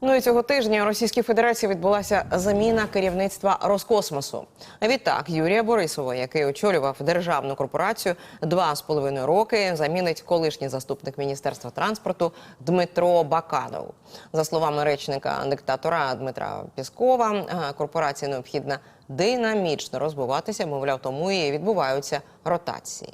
Ну і цього тижня у Російській Федерації відбулася заміна керівництва Роскосмосу. Відтак Юрія Борисова, який очолював державну корпорацію два з половиною роки, замінить колишній заступник міністерства транспорту Дмитро Баканов. За словами речника диктатора Дмитра Піскова, е, корпорації необхідно динамічно розвиватися, мовляв, тому і відбуваються ротації.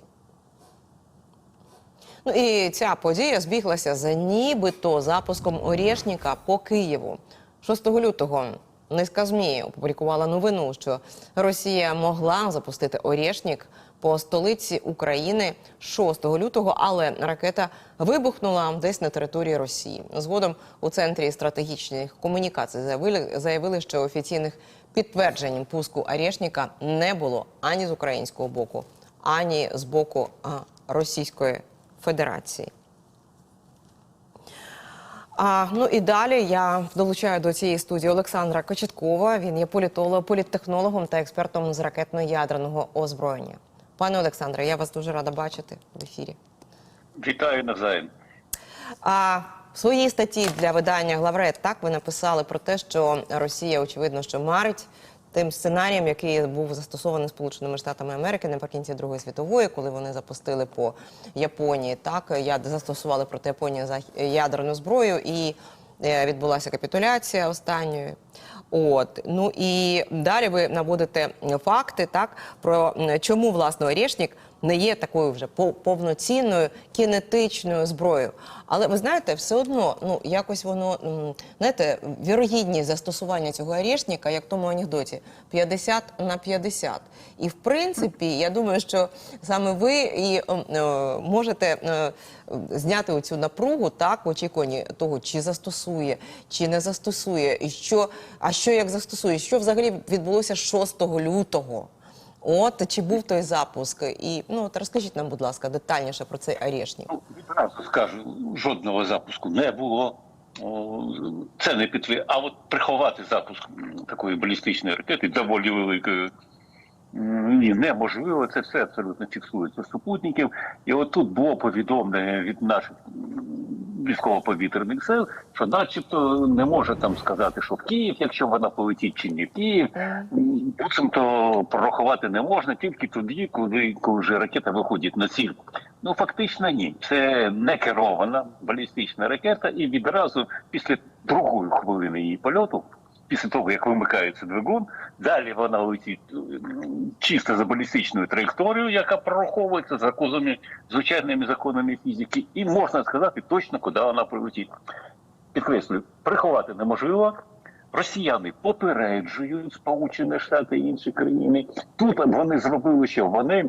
Ну і ця подія збіглася за нібито запуском Орєшніка по Києву. 6 лютого низка ЗМІ опублікувала новину, що Росія могла запустити Орєшнік по столиці України 6 лютого, але ракета вибухнула десь на території Росії. Згодом у центрі стратегічних комунікацій заявили, заявили, що офіційних підтверджень пуску Орєшніка не було ані з українського боку, ані з боку Російської Федерації. А, ну і далі я долучаю до цієї студії Олександра Кочеткова. Він є політологом, політтехнологом та експертом з ракетно-ядерного озброєння. Пане Олександре, я вас дуже рада бачити в ефірі. Вітаю навзаєм. А в своїй статті для видання Главред так ви написали про те, що Росія очевидно що марить тим сценарієм, який був застосований Сполученими Штатами Америки наприкінці Другої світової, коли вони запустили по Японії, так яд застосували проти Японії за ядерну зброю і е, відбулася капітуляція останньої. От ну і далі ви наводите факти, так про чому власне Орєшнік не є такою вже по- повноцінною кінетичною зброєю. Але ви знаєте, все одно, ну якось воно знаєте, вірогідність застосування цього Орєшніка, як в тому анекдоті, 50 на 50. І в принципі, я думаю, що саме ви і м, е, можете е, зняти оцю напругу так в очікуванні того, чи застосує, чи не застосує, і що, а що як застосує, що взагалі відбулося 6 лютого. От чи був той запуск, і ну от розкажіть нам, будь ласка, детальніше про цей Орєшнік. Ну, відразу скажу, жодного запуску не було. Це не підтверджує. А от приховати запуск такої балістичної ракети доволі великої. Ні, неможливо, це все абсолютно фіксується супутників. І от тут було повідомлення від наших військово-повітряних сил, що начебто не може там сказати, що в Київ, якщо вона полетить чи не в Київ. Буцімто прорахувати не можна тільки тоді, коли, коли вже ракета виходить на ціль. Ну фактично ні. Це не керована балістична ракета, і відразу після другої хвилини її польоту. Після того, як вимикається двигун, далі вона летить чисто за балістичною траєкторією, яка прораховується законами, звичайними законами фізики, і можна сказати точно, куди вона прилетить. Підкреслюю, приховати неможливо. Росіяни попереджують Сполучені Штати і інші країни. Тут вони зробили, що вони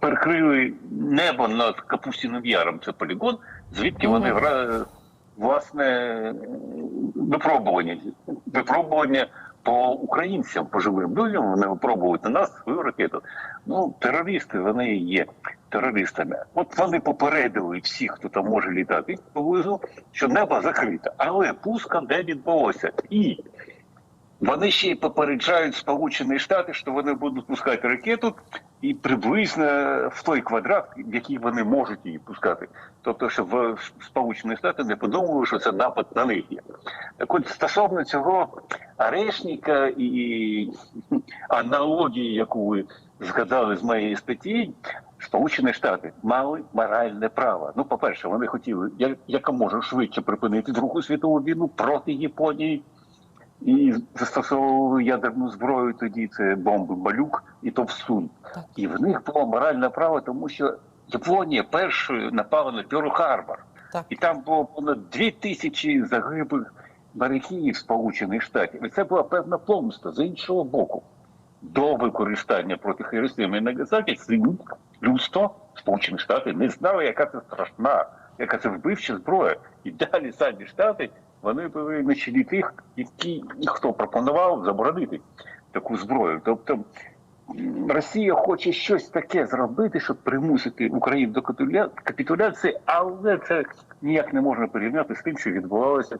перекрили небо над Капустіним Яром. Це полігон, звідки вони власне випробування випробування по українцям, по живим людям. Вони випробують на нас свою ракету. Ну, терористи вони є терористами. От вони попередили всіх, хто там може літати поблизу, що небо закрите, але пуска не відбулося. І вони ще й попереджають Сполучені Штати, що вони будуть пускати ракету і приблизно в той квадрат, в який вони можуть її пускати. Тобто, щоб Сполучені Штати не подумали, що це напад на них є. Так от стосовно цього арешника і аналогії, яку ви згадали з моєї статті, Сполучені Штати мали моральне право. Ну, по-перше, вони хотіли як- якомога швидше припинити Другу світову війну проти Японії і застосовували ядерну зброю тоді. Це бомби Малюк і Товсун. Так. І в них було моральне право, тому що Японія першою напала на Пьорл-Харбор. Так. І там було понад дві тисячі загиблих моряків Сполучених Штатів. І це була певна помста з іншого боку. До використання проти Хіросіми і Нагасакі людство Сполучені Штати не знали, яка це страшна, яка це вбивча зброя. І далі самі штати вони повинні чолі тих, які хто пропонував заборонити таку зброю. Тобто Росія хоче щось таке зробити, щоб примусити Україну до капітуля- капітуляції, але це ніяк не можна порівняти з тим, що відбувалося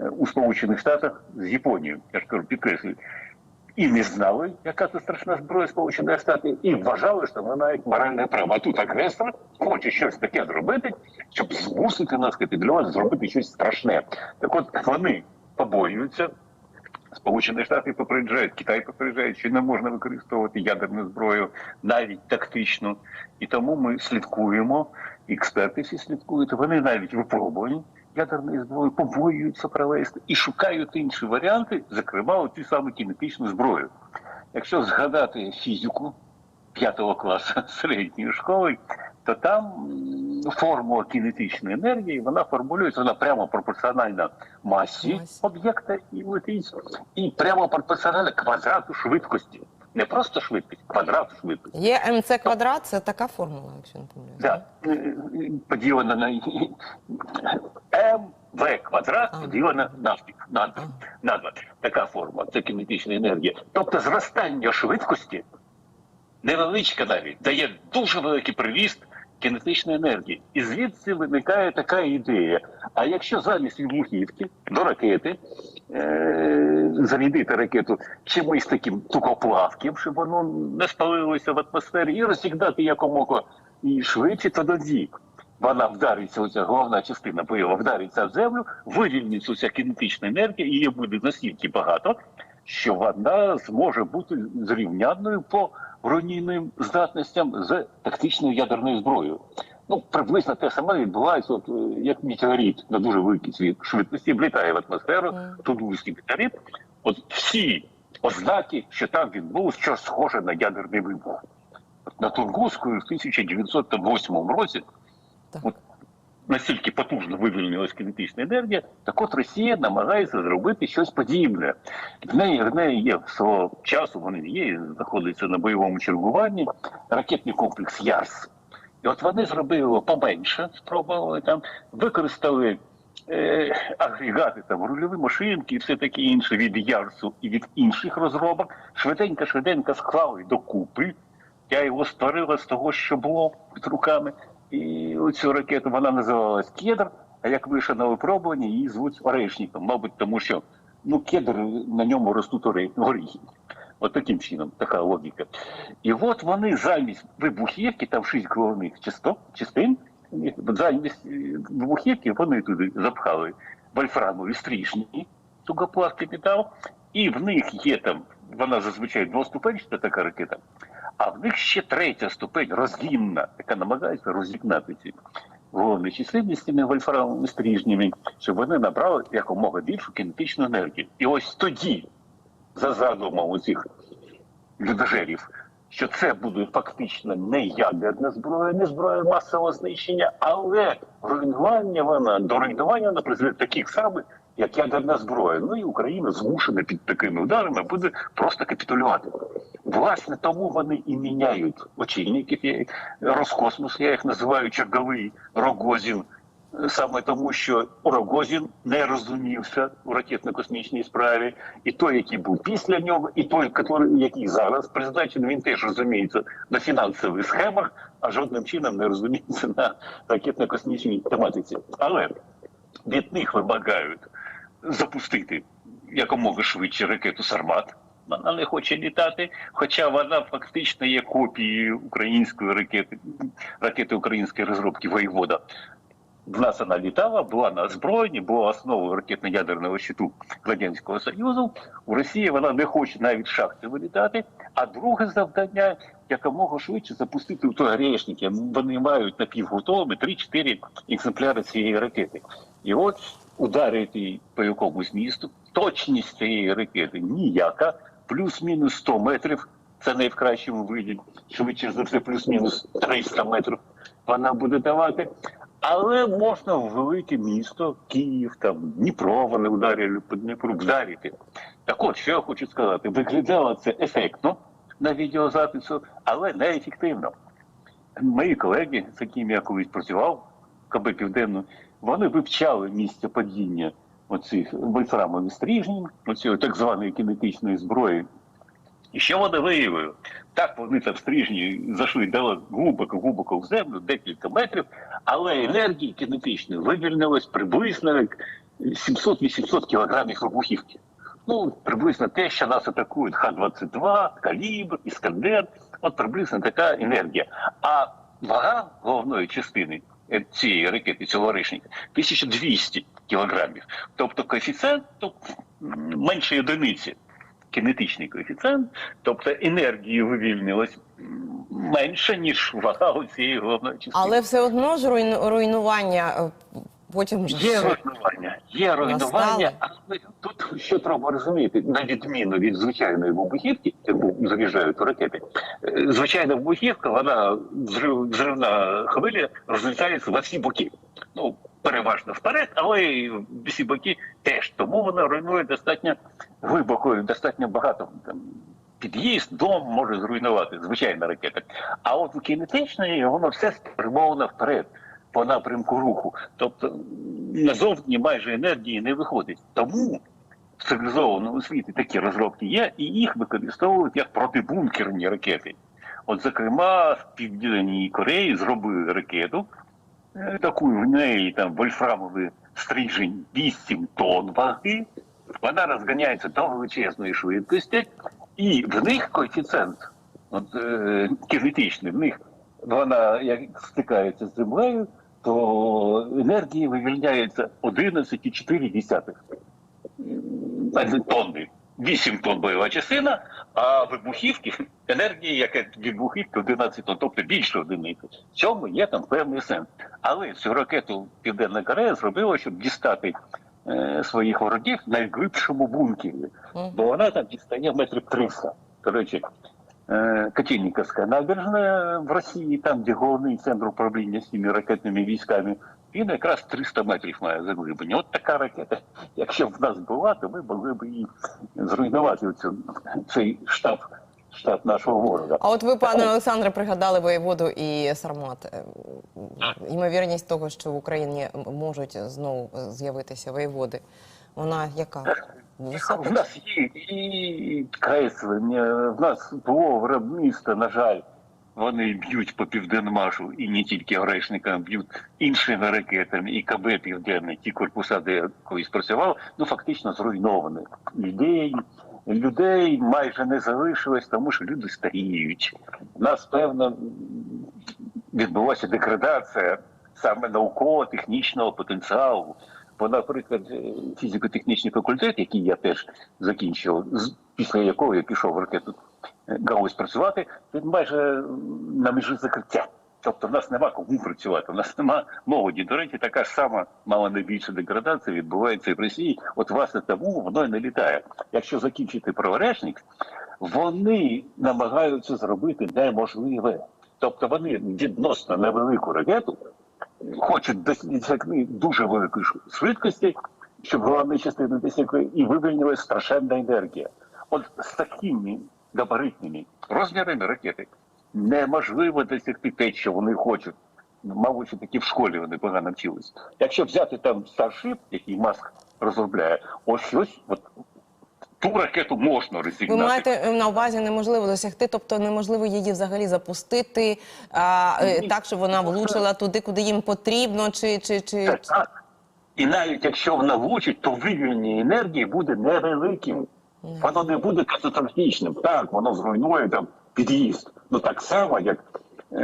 е, у Сполучених Штатах з Японією. Я ж кажу, підкреслюю. І не знали, яка це страшна зброя Сполучених Штатів, і вважали, що вона як моральне право. А тут агресор хоче щось таке зробити, щоб змусити нас капітулювати, зробити щось страшне. Так от вони побоюються. Сполучені Штати попереджають, Китай попереджає, що не можна використовувати ядерну зброю навіть тактично. І тому ми слідкуємо, експерти всі слідкують. Вони навіть випробувані ядерної зброї, побоюються провести і шукають інші варіанти, зокрема ті саме кінетичну зброю. Якщо згадати фізику п'ятого класу середньої школи, то там формула кінетичної енергії вона формулюється вона прямо пропорціональна масі об'єкта і летить, і прямо пропорціональна квадрату швидкості. Не просто швидкість, квадрату швидкості. Є МЦ квадрат, це така формула, якщо не помиляюсь. Да. Е, е, Поділено на МВ квадрат А. поділено на, на, на два. Така форма, це кінетична енергія. Тобто зростання швидкості, невеличка навіть, дає дуже великий привіст кінетичної енергії. І звідси виникає така ідея. А якщо замість вибухівки до ракети е- зарядити ракету чимось таким тукоплавким, щоб воно не спалилося в атмосфері, і розігнати якомога і швидше, то тоді вона вдариться, оця головна частина бойова вдариться в землю, вивільниться ця кінетична енергія, і її буде настільки багато, що вона зможе бути зрівняною по руйнівним здатностям з тактичною ядерною зброєю. Ну, приблизно те саме відбувається, от, е, як метеорит на дуже великій швидкості влітає в атмосферу, Мгм. Тунгуський метеорит. От всі ознаки, що там відбулося щось схоже на ядерний вибух. На Тунгуску в 1908 році Так. Настільки потужно вивільнилась кінетична енергія, так от Росія намагається зробити щось подібне. В неї, в неї є свого часу, вони є, знаходяться на бойовому чергуванні, ракетний комплекс Ярс. І от вони зробили його поменше, спробували там, використали е, агрегати, там, рульові машинки і все таке інше від Ярсу і від інших розробок. Швиденько-швиденько склали докупи. Я його створила з того, що було під руками. І оцю ракету вона називалась Кедр, а як вийшла на випробування, її звуть Орешником. Мабуть, тому що ну, кедр на ньому ростуть горіхи. От таким чином, така логіка. І от вони замість вибухівки, там шість головних частин, замість е, вибухівки вони туди запхали вольфрамові стрічні, тугоплавкий метал, і в них є там, вона зазвичай двоступенчата така ракета, а в них ще третя ступень розгінна, яка намагається розігнати ці з цими вольфрамовими стрижнями, щоб вони набрали якомога більшу кінетичну енергію. І ось тоді, за задумом у цих людожерів, що це буде фактично не ядерна зброя, не зброя масового знищення, але руйнування вона до руйнування вона призведе таких самих, як ядерна зброя. Ну і Україна змушена під такими ударами буде просто капітулювати. Власне, тому вони і міняють очільників Роскосмос, я їх називаю черговий Рогозін. Саме тому, що Рогозін не розумівся у ракетно-космічній справі, і той, який був після нього, і той, який зараз призначений, він теж розуміється на фінансових схемах, а жодним чином не розуміється на ракетно-космічній тематиці. Але від них вимагають запустити якомога швидше ракету Сармат. Вона не хоче літати, хоча вона фактично є копією української ракети, ракети української розробки Воєвода. В нас вона літала, була на озброєнні, була основою ракетно-ядерного щиту Радянського Союзу. У Росії вона не хоче навіть шахти вилітати. А друге завдання якомога швидше запустити в той грешник. Вони мають напівготовими 3-4 екземпляри цієї ракети. І от ударити по якомусь місту, точність цієї ракети ніяка, плюс-мінус 100 метрів. Це не в кращому виді, швидше за все, плюс-мінус 300 метрів вона буде давати. Але можна в велике місто, Київ, там Дніпро, вони ударили по Дніпру, вдарити. Так от, що я хочу сказати, виглядало це ефектно на відеозапису, але неефективно. Мої колеги, з якими я колись працював, КБ Південно, вони вивчали місце падіння оцих вольфрамових стрижнів, оцієї так званої кінетичної зброї. І що вони виявили? Так вони там стрижні зайшли глибоко-глибоко в землю, декілька метрів, але енергії кінетичної вивільнилось приблизно 700-800 кілограмів вибухівки. Ну, приблизно те, що нас атакують Х-22, Калібр, Іскандер. От приблизно така енергія. А вага головної частини цієї ракети, цього речника, 1200 кілограмів. Тобто коефіцієнт тобто, менше одиниці. кінетичний коефіцієнт, тобто енергії вивільнилось менше, ніж вага у цієї головної частини. Але все одно ж руйну- руйнування е, потім Є руйнування, є руйнування, але тут що треба розуміти, на відміну від звичайної вибухівки, яку заряджають ракети, е, звичайна вибухівка, вона взрив, взривна хвиля розлітається на всі боки. Ну, переважно вперед, але й всі боки теж. Тому вона руйнує достатньо глибоко, достатньо багато там. Під'їзд, дом може зруйнувати, звичайна ракета. А от у кінетичної воно все спрямовано вперед по напрямку руху. Тобто назовні майже енергії не виходить. Тому в цивілізованому світі такі розробки є, і їх використовують як протибункерні ракети. От, зокрема, в Південній Кореї зробили ракету, е, таку в неї там вольфрамовий стрижень 8 тонн ваги. Вона розганяється до величезної швидкості, і в них коефіцієнт е, кінетичний, в них вона як стикається з землею, то енергії вивільняється 11,4 м, тонни. 8 тонн бойова частина, а вибухівки енергії, яка вибухівки 11 тонн, тобто більше одиниці. В цьому є там певний сенс. Але цю ракету Південна Корея зробила, щоб дістати е, своїх ворогів в найглибшому бункері, бо вона там дістає метрів 300. До е, набережна в Росії, там, де головний центр управління цими ракетними військами, він якраз 300 метрів має заглиблення. От така ракета, якщо б в нас була, то ми могли б її зруйнувати оцю, цей штаб, штаб нашого ворога. А от ви, пане Олександре, пригадали воєводу і Сармат. Е, Ймовірність того, що в Україні можуть знову з'явитися воєводи, вона яка? В нас є і креслення, в нас було виробництво, на жаль, вони б'ють по південмашу і не тільки грешникам, б'ють іншими ракетами, і КБ Південне, ті корпуса, де колись працював, ну фактично зруйновані. Людей, людей майже не залишилось, тому що люди старіють. У нас певно відбулася деградація саме науково-технічного потенціалу. Бо, наприклад, е, фізико-технічний факультет, який я теж закінчив, після якого я пішов в ракету е, галузь працювати, він майже на межі закриття. Тобто в нас нема кому працювати, в нас нема молоді. До речі, така ж сама мала найбільша деградація відбувається і в Росії. От власне тому воно і не літає. Якщо закінчити праворечник, вони намагаються зробити неможливе. Тобто вони відносно невелику ракету хочуть досягти дуже великої швидкості, щоб головні частини досягли, і вивільнилась страшенна енергія. От з такими габаритними розмірами ракети неможливо досягти те, що вони хочуть. Мабуть, що таки в школі вони погано вчились. Якщо взяти там Starship, який Маск розробляє, ось ось от ту ракету можна Ви маєте на увазі неможливо досягти, тобто неможливо її взагалі запустити а, е, Ні. так, щоб вона влучила туди, куди їм потрібно, чи чи чи Так, так. І навіть якщо вона влучить, то вивільнення енергії буде невеликим. Воно не буде катастрофічним. Так, воно зруйнує там під'їзд. Ну так само, як е,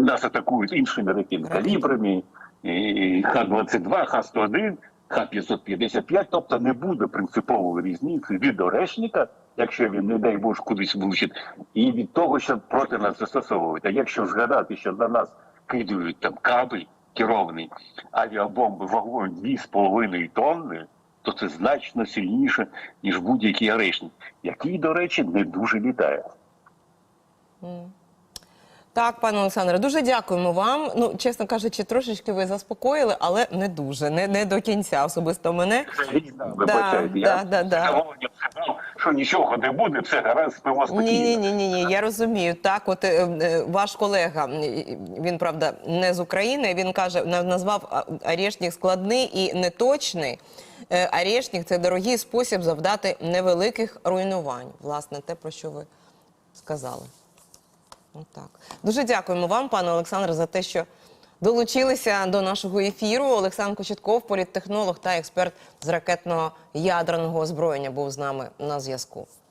нас атакують іншими ракетами калібрами, і Х-22, Х-101, Х-555. Тобто не буде принципової різниці від орешника, якщо він, не дай Боже, кудись влучить, і від того, що проти нас застосовують. А якщо згадати, що на нас кидають там кабель керований авіабомби вагою 2,5 тонни, то це значно сильніше, ніж будь-який орешник, який, до речі, не дуже літає. Так, пане Олександре, дуже дякуємо вам. Ну, чесно кажучи, трошечки ви заспокоїли, але не дуже, не, не до кінця. Особисто мене. Вибачайте. да, Я да, да. сказав, що нічого не буде, все гаразд, спимо спокійно. Ні, ні, ні, ні. Я розумію. Так, от е, е, ваш колега, він правда не з України. Він каже, назвав а, складний і неточний. Е, це дорогий спосіб завдати невеликих руйнувань. Власне, те, про що ви сказали. Отак. Дуже дякуємо вам, пане Олександре, за те, що долучилися до нашого ефіру. Олександр Кочетков, політтехнолог та експерт з ракетного ядерного озброєння, був з нами на зв'язку.